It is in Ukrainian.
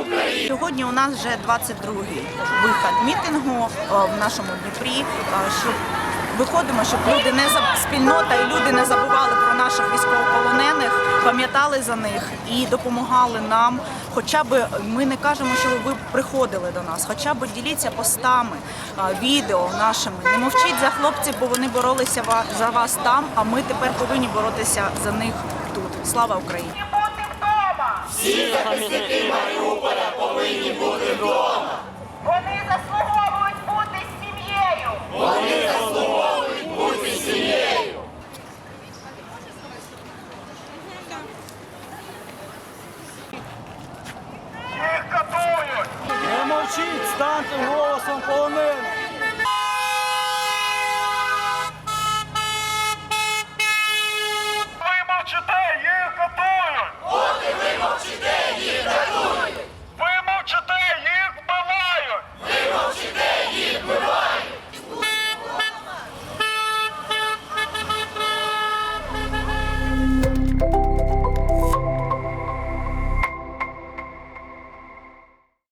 Україна! Сьогодні у нас вже 22-й вихід мітингу е, в нашому Дніпрі. е, Щоб виходимо, щоб люди не спільнота і люди не забували про наших військовополонених, пам'ятали за них і допомагали нам. Хоча б ми не кажемо, що ви приходили до нас, хоча б діліться постами, е, відео нашими. Не мовчіть за хлопців, бо вони боролися за вас там. А ми тепер повинні боротися за них тут. Слава Україні! Всі захисники Маріуполя повинні бути вдома. Вони заслуговують бути з сім'єю. Вони заслуговують бути з сім'єю. Не мовчіть, станьте голосом полонених! Ви мовчите!